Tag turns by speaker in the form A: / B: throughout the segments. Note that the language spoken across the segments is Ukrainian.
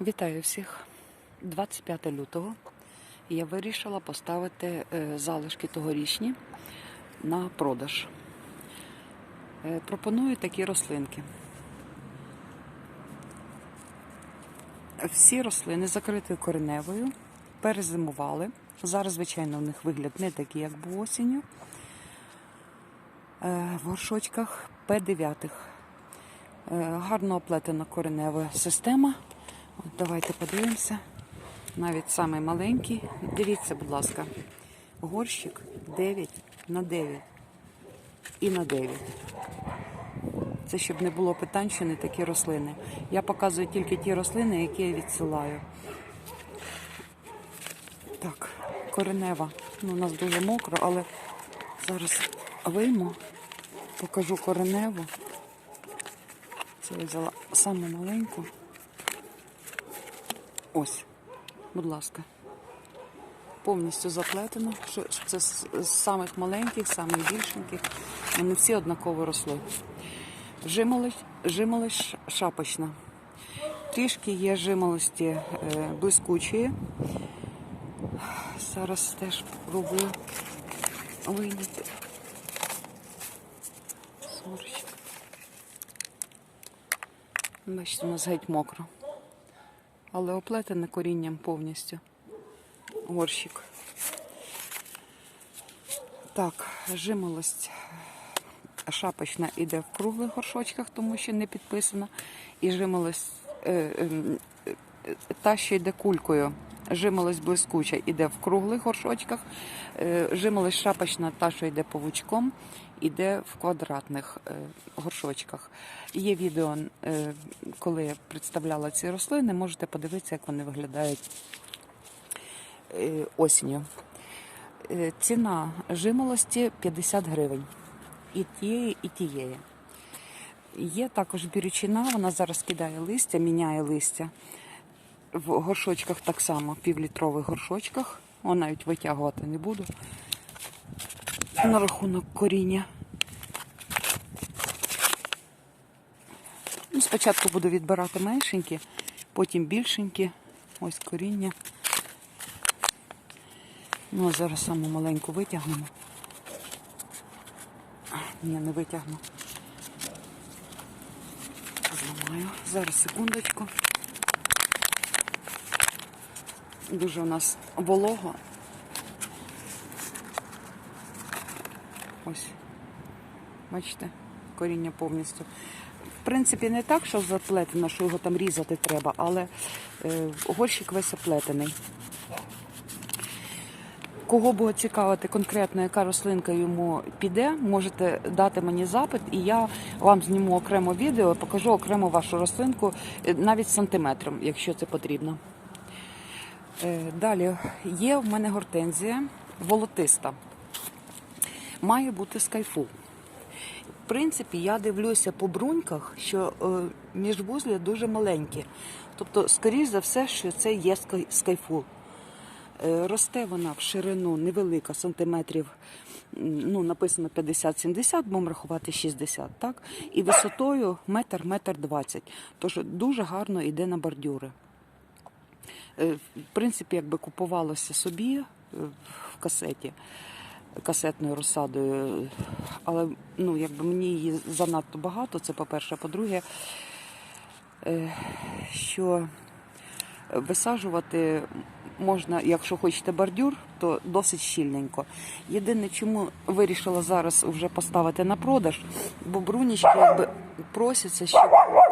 A: Вітаю всіх. 25 лютого я вирішила поставити е, залишки тогорічні на продаж. Е, Пропоную такі рослинки. Всі рослини закритою кореневою, перезимували. Зараз, звичайно, в них вигляд не такий, як був осінню. Е, В горшочках П9. Е, Гарно оплетена коренева система. От давайте подивимося. Навіть самий маленький. Дивіться, будь ласка, горщик 9 на 9 і на 9. Це щоб не було питань, що не такі рослини. Я показую тільки ті рослини, які я відсилаю. Так, коренева. Ну, у нас дуже мокро, але зараз вийму, покажу кореневу. Це я взяла саму маленьку. Ось, будь ласка. Повністю заплетено. Що це з, самих маленьких, самих більшеньких. Вони всі однаково росли. Жимолость, шапочна. Трішки є жимолості е, блискучої. Зараз теж пробую вийняти. Сорочок. Бачите, у нас геть мокро. Але оплетене корінням повністю. Горщик. Так, жимолость шапочна іде в круглих горшочках, тому що не підписана. І жимолость е, е, е, та, що йде кулькою. Жимолость блискуча іде в круглих горшочках. Е, Жимолость шапочна, та, що йде павучком, іде в квадратних е, горшочках. Є відео, е, коли я представляла ці рослини, можете подивитися, як вони виглядають осінню. Ціна жимолості 50 гривень. І тієї, і тієї. Є також бірючина, вона зараз кидає листя, міняє листя. В горшочках так само, півлітрових горшочках. О, навіть витягувати не буду. На рахунок коріння. Ну, спочатку буду відбирати меншенькі, потім більшенькі. Ось коріння. Ну, а зараз саму маленьку витягнемо. Ні, не витягну. Зламаю. Зараз секундочку. Дуже у нас волого. Ось. Бачите, коріння повністю. В принципі, не так, що заплетено, що його там різати треба, але е, горщик весь оплетений. Кого буде цікавити конкретно, яка рослинка йому піде, можете дати мені запит, і я вам зніму окремо відео, покажу окремо вашу рослинку, е, навіть сантиметром, якщо це потрібно. Е, Далі є в мене гортензія волотиста. Має бути скайфул. В принципі, я дивлюся по бруньках, що е, міжвузлі дуже маленькі. Тобто, скоріш за все, що це є скай- скайфул. Е, Росте вона в ширину невелика, сантиметрів, ну, написано 50-70, будемо рахувати 60, так? І висотою метр, метр двадцять. Тож дуже гарно йде на бордюри. Е, В принципі, якби купувалося собі е, в касеті касетною розсадою, але ну, якби мені її занадто багато, це по-перше. По-друге, е, що висаджувати можна, якщо хочете бордюр, то досить щільненько. Єдине, чому вирішила зараз вже поставити на продаж, бо брунічки якби просяться, щоб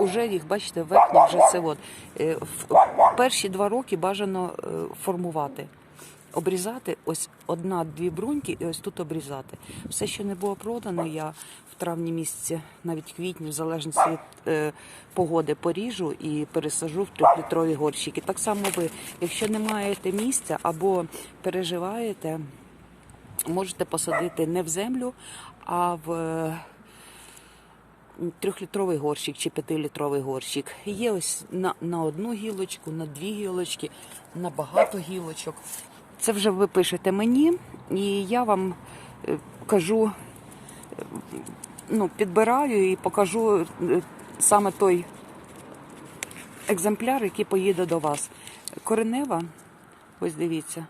A: уже їх, бачите, верхні вже це от. е, В перші два роки бажано е, формувати. Обрізати ось одна-дві бруньки і ось тут обрізати. Все, що не було продано, я в травні місяці, навіть квітні, в залежності від е, погоди, поріжу і пересажу в трьохлітрові горщики. Так само ви, якщо не маєте місця або переживаєте, можете посадити не в землю, а в трьохлітровий горщик чи п'ятилітровий горщик. Є ось на, на одну гілочку, на дві гілочки, на багато гілочок. Це вже ви пишете мені, і я вам е, кажу, е, ну, підбираю і покажу е, саме той екземпляр, який поїде до вас. Коренева, ось дивіться,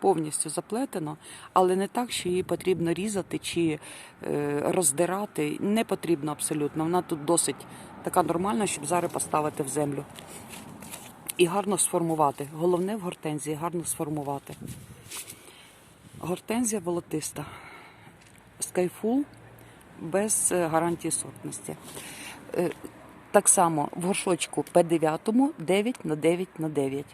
A: повністю заплетено, але не так, що її потрібно різати чи е, роздирати. Не потрібно абсолютно. Вона тут досить така нормальна, щоб зараз поставити в землю. І гарно сформувати. Головне в гортензії гарно сформувати. Гортензія волотиста. Skyfull без е, гарантії сортності. Е, Так само в горшочку П9 9 на 9 на 9.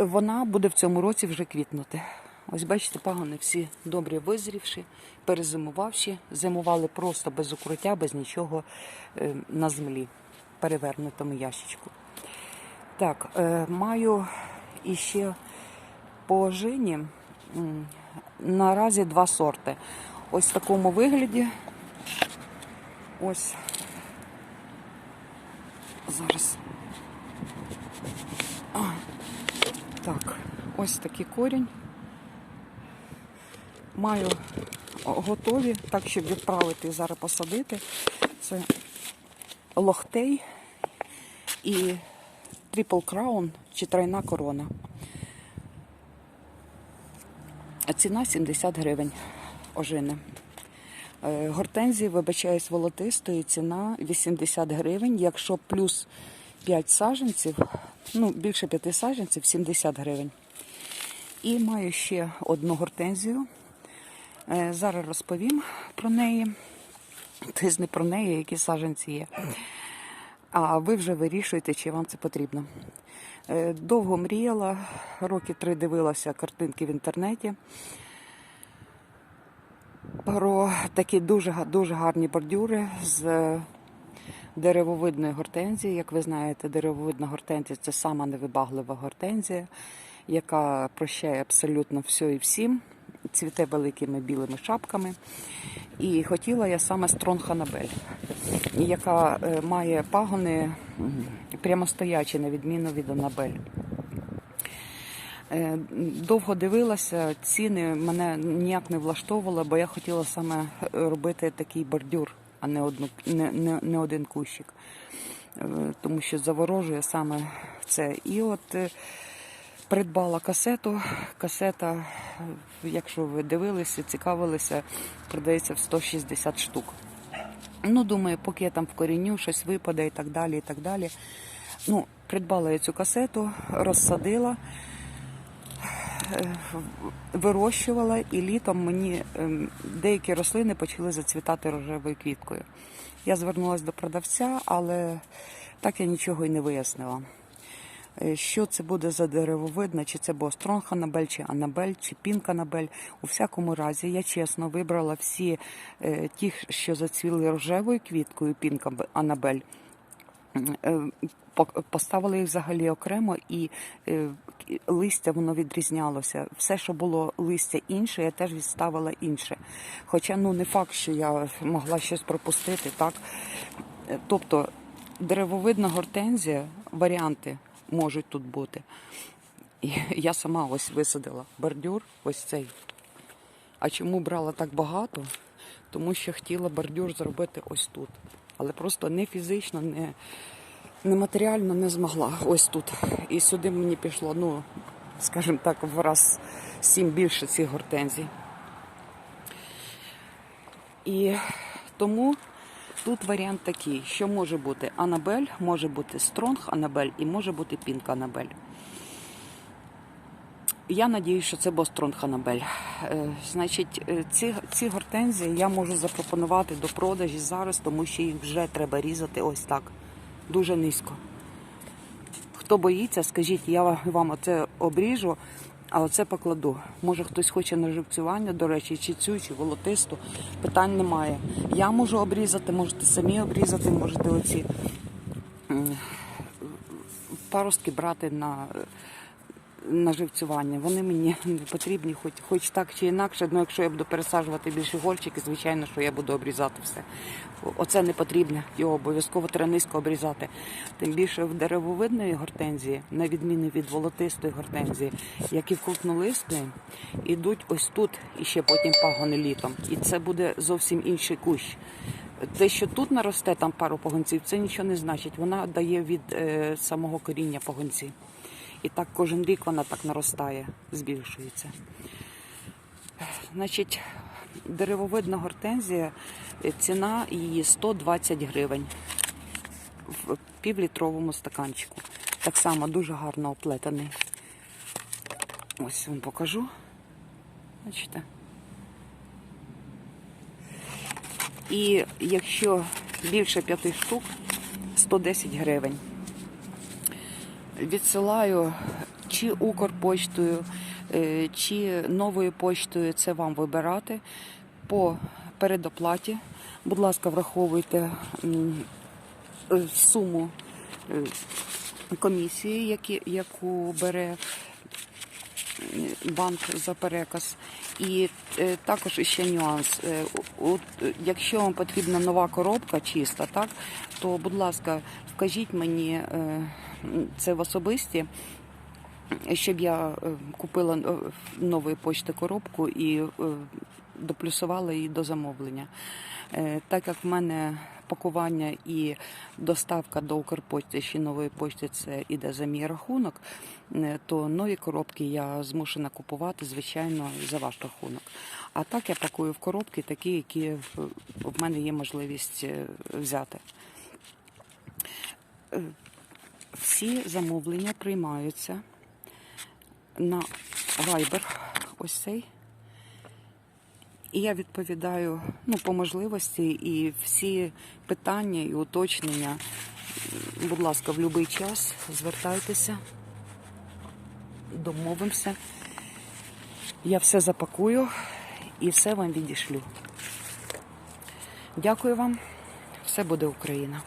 A: Вона буде в цьому році вже квітнути. Ось бачите, пагони всі добре визрівші, перезимувавші, зимували просто без укриття, без нічого е, на землі, перевернутому ящичку. Так, е, маю іще по ожині м, наразі два сорти. Ось в такому вигляді. Ось. Зараз. Так, ось такий корінь. Маю готові, так, щоб відправити і зараз посадити. Це лохтей і Triple Crown чи тройна корона. Ціна 70 гривень ожини. Е, Гортензії, вибачаюсь, волотистої, ціна 80 гривень. Якщо плюс 5 саджанців, ну більше 5 саджанців, 70 гривень. І маю ще одну гортензію. Е, Зараз розповім про неї. Тобто не про неї, які саджанці є. А ви вже вирішуєте, чи вам це потрібно. Е, Довго мріяла, роки три дивилася картинки в інтернеті про такі дуже, дуже гарні бордюри з деревовидної гортензії. Як ви знаєте, деревовидна гортензія це сама невибаглива гортензія, яка прощає абсолютно все і всім, цвіте великими білими шапками. І хотіла я саме Стронг Анабель, яка е, має пагони прямостоячі, на відміну від Анабель. Е, Довго дивилася, ціни мене ніяк не влаштовували, бо я хотіла саме робити такий бордюр, а не, одну, не, не, не один кущик. Е, Тому що заворожує саме це. І от е, придбала касету. Касета, якщо ви дивилися, цікавилися, продається в 160 штук. Ну, думаю, поки я там вкоріню, щось випаде і так далі. і так далі. Ну, придбала я цю касету, розсадила вирощувала, і літом мені ем, деякі рослини почали зацвітати рожевою квіткою. Я звернулася до продавця, але так я нічого і не вияснила. Е, Що це буде за деревовидна, чи це Бостронг Анабель, чи Анабель, чи Пінк Анабель. У всякому разі, я чесно вибрала всі е, ті, що зацвіли рожевою квіткою Пінк Анабель. Е, Поставили їх взагалі окремо, і е, листя воно відрізнялося. Все, що було листя інше, я теж відставила інше. Хоча ну не факт, що я могла щось пропустити, так? Е, Тобто деревовидна гортензія, варіанти можуть тут бути. Я сама ось висадила бордюр, ось цей. А чому брала так багато? Тому що хотіла бордюр зробити ось тут. Але просто не фізично, не, не матеріально не змогла. Ось тут. І сюди мені пішло, ну, скажімо так, в раз сім більше цих гортензій. І тому тут варіант такий, що може бути Анабель, може бути Стронг Анабель і може бути Пінк Анабель. Я надію, що це Бостронг Анабель. Е, Значить, е, ці, ці гортензії я можу запропонувати до продажі зараз, тому що їх вже треба різати ось так. Дуже низько. Хто боїться, скажіть, я вам оце обріжу, а оце покладу. Може хтось хоче на живцювання, до речі, чи цю, чи волотисту. Питань немає. Я можу обрізати, можете самі обрізати, можете оці паростки брати на, на живцювання. Вони мені потрібні, хоч, хоч так чи інакше. Ну, якщо я буду пересаджувати більше гольчики, звичайно, що я буду обрізати все. Оце не потрібно, його обов'язково треба низько обрізати. Тим більше в деревовидної гортензії, на відміну від волотистої гортензії, які крупнолисні, ідуть ось тут і ще потім пагони літом. І це буде зовсім інший кущ. Те, що тут наросте там пару погонців, це нічого не значить. Вона дає від е, самого коріння погонці. І так кожен рік вона так наростає, збільшується. Значить, деревовидна гортензія, е, ціна її 120 гривень в півлітровому стаканчику. Так само дуже гарно оплетений. Ось вам покажу. Бачите? І якщо більше п'яти штук, 110 гривень. Відсилаю чи Укрпочтою, е, чи новою почтою, це вам вибирати по передоплаті. Будь ласка, враховуйте е, суму е, комісії, яку бере банк за переказ. І е, також ще нюанс. Е, от, якщо вам потрібна нова коробка чиста, так, то, будь ласка, вкажіть мені е, це в особисті, щоб я купила нової почти коробку і доплюсувала її до замовлення. Так як в мене пакування і доставка до Укрпочти ще нової почти це іде за мій рахунок, е, то нові коробки я змушена купувати, звичайно, за ваш рахунок. А так я пакую в коробки такі, які в- в мене є можливість е, взяти. Е, Всі замовлення приймаються на Viber, ось цей. І я відповідаю ну, по можливості і всі питання і уточнення. Будь ласка, в будь-який час звертайтеся, домовимося. Я все запакую і все вам відішлю. Дякую вам. Все буде Україна.